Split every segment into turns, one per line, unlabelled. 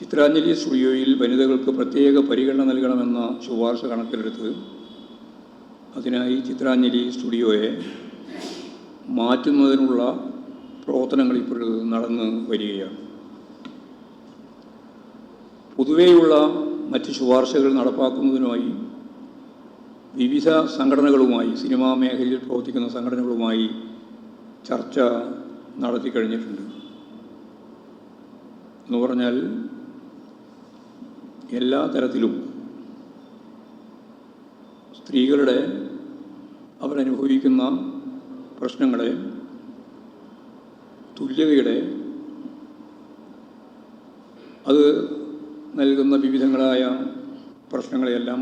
ചിത്രാഞ്ജലി സ്റ്റുഡിയോയിൽ വനിതകൾക്ക് പ്രത്യേക പരിഗണന നൽകണമെന്ന ശുപാർശ കണക്കിലെടുത്ത് അതിനായി ചിത്രാഞ്ജലി സ്റ്റുഡിയോയെ മാറ്റുന്നതിനുള്ള പ്രവർത്തനങ്ങൾ ഇപ്പോഴും നടന്ന് വരികയാണ്. പൊതുവെയുള്ള മറ്റ് ശുപാർശകൾ നടപ്പാക്കുന്നതിനുമായി വിവിധ സംഘടനകളുമായി സിനിമാ മേഖലയിൽ പ്രവർത്തിക്കുന്ന സംഘടനകളുമായി ചർച്ച നടത്തി കഴിഞ്ഞിട്ടുണ്ട്. എന്ന് പറഞ്ഞാൽ എല്ലാ തരത്തിലും സ്ത്രീകളുടെ അവരനുഭവിക്കുന്ന പ്രശ്നങ്ങളെ തുല്യതയുടെ അത് നൽകുന്ന വിവിധങ്ങളായ പ്രശ്നങ്ങളെയെല്ലാം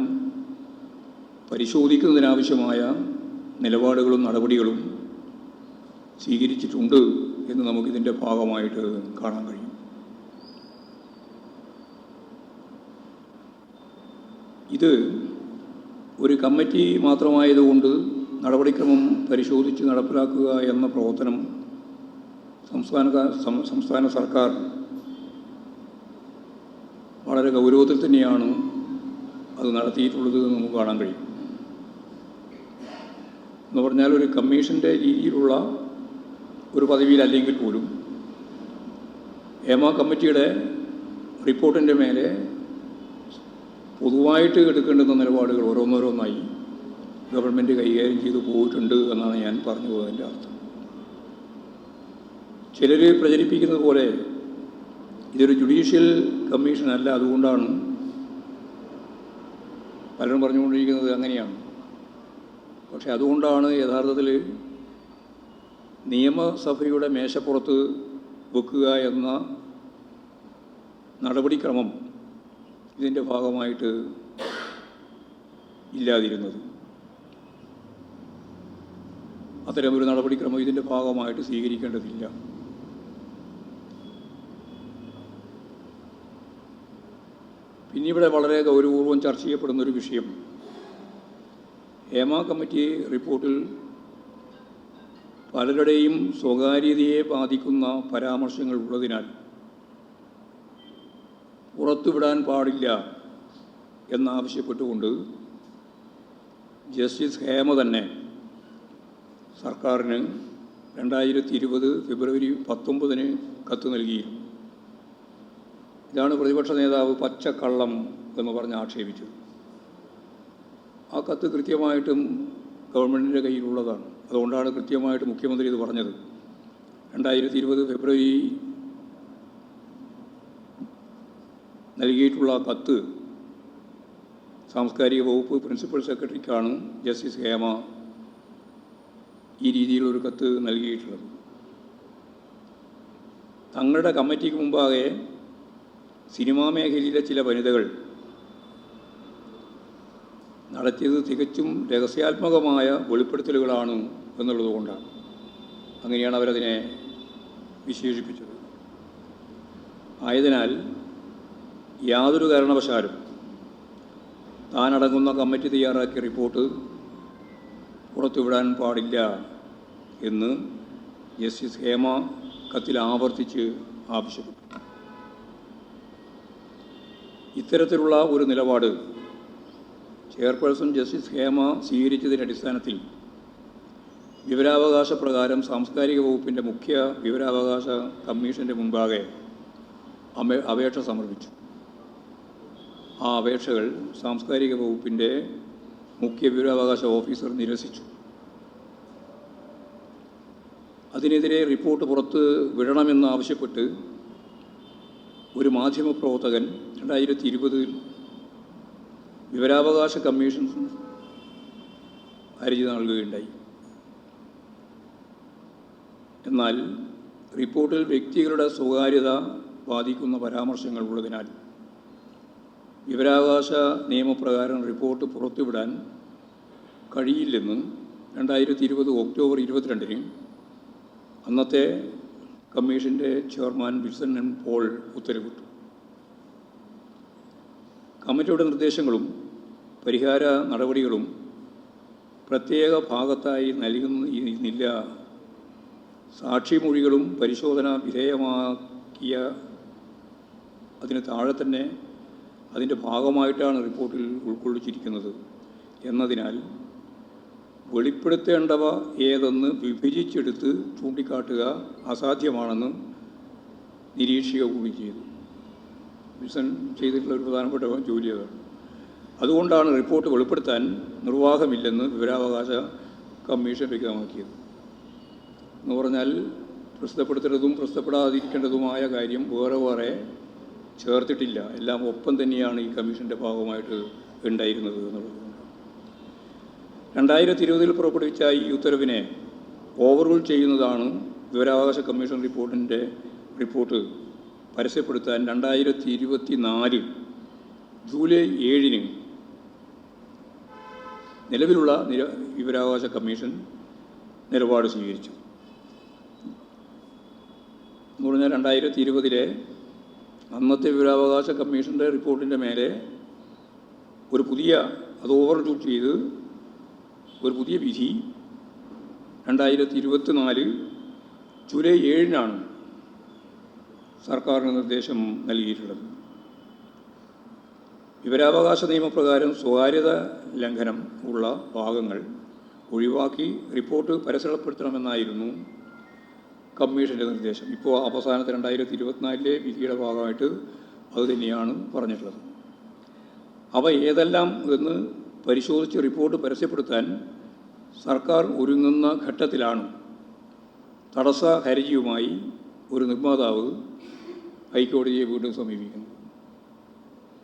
പരിശോധിക്കുന്നതിനാവശ്യമായ നിലപാടുകളും നടപടികളും സ്വീകരിച്ചിട്ടുണ്ട് എന്ന് നമുക്കിതിന്റെ ഭാഗമായിട്ട് കാണാൻ കഴിയും. ഇത് ഒരു കമ്മിറ്റി മാത്രമായതുകൊണ്ട് നടപടിക്രമം പരിശോധിച്ച് നടപ്പിലാക്കുക എന്ന പ്രവർത്തനം സംസ്ഥാന സംസ്ഥാന സർക്കാർ വളരെ ഗൗരവത്തിൽ തന്നെയാണ് അത് നടത്തിയിട്ടുള്ളത് എന്ന് നമുക്ക് കാണാൻ കഴിയും. എന്ന് പറഞ്ഞാൽ ഒരു കമ്മീഷന്റെ രീതിയിലുള്ള ഒരു പദവിയിലല്ലെങ്കിൽ പോലും ഹേമ കമ്മിറ്റിയുടെ റിപ്പോർട്ടിന്റെ മേലെ പൊതുവായിട്ട് എടുക്കേണ്ടുന്ന നിലപാടുകൾ ഓരോന്നോരോന്നായി ഗവൺമെന്റ് കൈകാര്യം ചെയ്തു പോയിട്ടുണ്ട് എന്നാണ് ഞാൻ പറഞ്ഞു പോകുന്നതിന്റെ അർത്ഥം. ചിലർ പ്രചരിപ്പിക്കുന്നത് പോലെ ഇതൊരു ജുഡീഷ്യൽ കമ്മീഷൻ അല്ല അതുകൊണ്ടാണ് പലരും പറഞ്ഞുകൊണ്ടിരിക്കുന്നത് അങ്ങനെയാണ്. പക്ഷേ അതുകൊണ്ടാണ് യഥാർത്ഥത്തിൽ നിയമസഭയുടെ മേശപ്പുറത്ത് വെക്കുക എന്ന നടപടിക്രമം ഇതിന്റെ ഭാഗമായിട്ട് ഇല്ലാതിരുന്നത്. അത്തരമൊരു നടപടിക്രമം ഇതിന്റെ ഭാഗമായിട്ട് സ്വീകരിക്കേണ്ടതില്ല. പിന്നിവിടെ വളരെ ഗൗരവപൂർവം ചർച്ച ചെയ്യപ്പെടുന്ന ഒരു വിഷയം. ഹേമ കമ്മിറ്റി റിപ്പോർട്ടിൽ പലരുടെയും സ്വകാര്യതയെ ബാധിക്കുന്ന പരാമർശങ്ങൾ ഉള്ളതിനാൽ പുറത്തുവിടാൻ പാടില്ല എന്നാവശ്യപ്പെട്ടുകൊണ്ട് ജസ്റ്റിസ് ഹേമ തന്നെ സർക്കാരിന് രണ്ടായിരത്തി ഇരുപത് ഫെബ്രുവരി പത്തൊമ്പതിന് കത്ത് നൽകിയിരുന്നു ഇതാണ് പ്രതിപക്ഷ നേതാവ് പച്ചക്കള്ളം എന്ന് പറഞ്ഞ് ആക്ഷേപിച്ചത് ആ കത്ത് കൃത്യമായിട്ടും ഗവൺമെന്റിന്റെ കയ്യിലുള്ളതാണ്. അതുകൊണ്ടാണ് കൃത്യമായിട്ട് മുഖ്യമന്ത്രി ഇത് പറഞ്ഞത്. രണ്ടായിരത്തി ഇരുപത് ഫെബ്രുവരി നൽകിയിട്ടുള്ള കത്ത് സാംസ്കാരിക വകുപ്പ് പ്രിൻസിപ്പൽ സെക്രട്ടറിക്കാണ് ജസ്റ്റിസ് ഹേമ ഈ രീതിയിലൊരു കത്ത് നൽകിയിട്ടുള്ളത്. തങ്ങളുടെ കമ്മിറ്റിക്ക് മുമ്പാകെ സിനിമാ മേഖലയിലെ ചില വനിതകൾ നടത്തിയത് തികച്ചും രഹസ്യാത്മകമായ വെളിപ്പെടുത്തലുകളാണ് എന്നുള്ളതുകൊണ്ടാണ് അങ്ങനെയാണ് അവരതിനെ വിശേഷിപ്പിച്ചത്. ആയതിനാൽ യാതൊരു കാരണവശാലും താനടങ്ങുന്ന കമ്മിറ്റി തയ്യാറാക്കിയ റിപ്പോർട്ട് പുറത്തുവിടാൻ പാടില്ല എന്ന് ജസ്റ്റിസ് ഹേമ കത്തിൽ ആവർത്തിച്ച് ആവശ്യപ്പെട്ടു. ഇത്തരത്തിലുള്ള ഒരു നിലപാട് ചെയർപേഴ്സൺ ജസ്റ്റിസ് ഹേമ സ്വീകരിച്ചതിന്റെ അടിസ്ഥാനത്തിൽ വിവരാവകാശ പ്രകാരം സാംസ്കാരിക വകുപ്പിന്റെ മുഖ്യ വിവരാവകാശ കമ്മീഷന്റെ മുമ്പാകെ അപേക്ഷ സമർപ്പിച്ചു. ആ അപേക്ഷകൾ സാംസ്കാരിക വകുപ്പിന്റെ മുഖ്യ വിവരാവകാശ ഓഫീസർ നിരസിച്ചു. അതിനെതിരെ റിപ്പോർട്ട് പുറത്ത് വിടണമെന്ന് ആവശ്യപ്പെട്ട് ഒരു മാധ്യമപ്രവർത്തകൻ രണ്ടായിരത്തി ഇരുപതിൽ വിവരാവകാശ കമ്മീഷൻ ഹർജി നൽകുകയുണ്ടായി. എന്നാൽ റിപ്പോർട്ടിൽ വ്യക്തികളുടെ സ്വകാര്യത ബാധിക്കുന്ന പരാമർശങ്ങൾ ഉള്ളതിനാൽ വിവരാവകാശ നിയമപ്രകാരം റിപ്പോർട്ട് പുറത്തുവിടാൻ കഴിയില്ലെന്ന് രണ്ടായിരത്തി ഇരുപത് ഒക്ടോബർ ഇരുപത്തിരണ്ടിന് അന്നത്തെ കമ്മീഷന്റെ ചെയർമാൻ വിൽസൺ എൻ പോൾ ഉത്തരവിട്ടു. കമ്മിറ്റിയുടെ നിർദ്ദേശങ്ങളും പരിഹാര നടപടികളും പ്രത്യേക ഭാഗത്തായി നൽകുന്നില്ല. സാക്ഷിമൊഴികളും പരിശോധന വിധേയമാക്കിയ അതിന് താഴെ തന്നെ അതിന്റെ ഭാഗമായിട്ടാണ് റിപ്പോർട്ടിൽ ഉൾക്കൊള്ളിച്ചിരിക്കുന്നത്. എന്നതിനാൽ വെളിപ്പെടുത്തേണ്ടവ ഏതെന്ന് വിഭജിച്ചെടുത്ത് ചൂണ്ടിക്കാട്ടുക അസാധ്യമാണെന്ന് നിരീക്ഷിക്കുക കൂടി ചെയ്തു. വിൽസൺ ചെയ്തിട്ടുള്ള ഒരു പ്രധാനപ്പെട്ട ജോലി അതാണ് അതുകൊണ്ടാണ് റിപ്പോർട്ട് വെളിപ്പെടുത്താൻ നിർവാഹമില്ലെന്ന് വിവരാവകാശ കമ്മീഷൻ വ്യക്തമാക്കിയത്. എന്ന് പറഞ്ഞാൽ പ്രസിദ്ധപ്പെടുത്തേണ്ടതും പ്രസിദ്ധപ്പെടാതിരിക്കേണ്ടതുമായ കാര്യം വേറെ വേറെ ചേർത്തിട്ടില്ല. എല്ലാം ഒപ്പം തന്നെയാണ് ഈ കമ്മീഷന്റെ ഭാഗമായിട്ട് ഉണ്ടായിരുന്നത് എന്നുള്ളത്. രണ്ടായിരത്തി ഇരുപതിൽ പുറപ്പെടുവിച്ച ഈ ഉത്തരവിനെ ഓവർറൂൾ ചെയ്യുന്നതാണ് വിവരാവകാശ കമ്മീഷൻ റിപ്പോർട്ടിന്റെ റിപ്പോർട്ട്. പരസ്യപ്പെടുത്താൻ രണ്ടായിരത്തി ഇരുപത്തി നാലിൽ ജൂലൈ ഏഴിന് നിലവിലുള്ള നിര വിവരാവകാശ കമ്മീഷൻ നിലപാട് സ്വീകരിച്ചു. എന്ന് പറഞ്ഞാൽ രണ്ടായിരത്തി ഇരുപതിലെ അന്നത്തെ വിവരാവകാശ കമ്മീഷന്റെ റിപ്പോർട്ടിന്റെ മേലെ ഒരു പുതിയ അത് ഓവർറൂൾ ചെയ്ത് ഒരു പുതിയ വിധി രണ്ടായിരത്തി ഇരുപത്തി നാല് ജൂലൈ ഏഴിനാണ് സർക്കാരിന് നിർദ്ദേശം നൽകിയിട്ടുള്ളത്. വിവരാവകാശ നിയമപ്രകാരം സ്വകാര്യത ലംഘനം ഉള്ള ഭാഗങ്ങൾ ഒഴിവാക്കി റിപ്പോർട്ട് പരസ്യപ്പെടുത്തണമെന്നായിരുന്നു കമ്മീഷന്റെ നിർദ്ദേശം. ഇപ്പോൾ അവസാനത്തെ രണ്ടായിരത്തി ഇരുപത്തിനാലിലെ വിധിയുടെ ഭാഗമായിട്ട് അത് തന്നെയാണ് പറഞ്ഞിട്ടുള്ളത്. അവ ഏതെല്ലാം എന്ന് പരിശോധിച്ച് റിപ്പോർട്ട് പരസ്യപ്പെടുത്താൻ സർക്കാർ ഒരുങ്ങുന്ന ഘട്ടത്തിലാണ് തടസ്സ ഹർജിയുമായി ഒരു നിർമ്മാതാവ് ഹൈക്കോടതിയെ വീണ്ടും സമീപിക്കുന്നത്.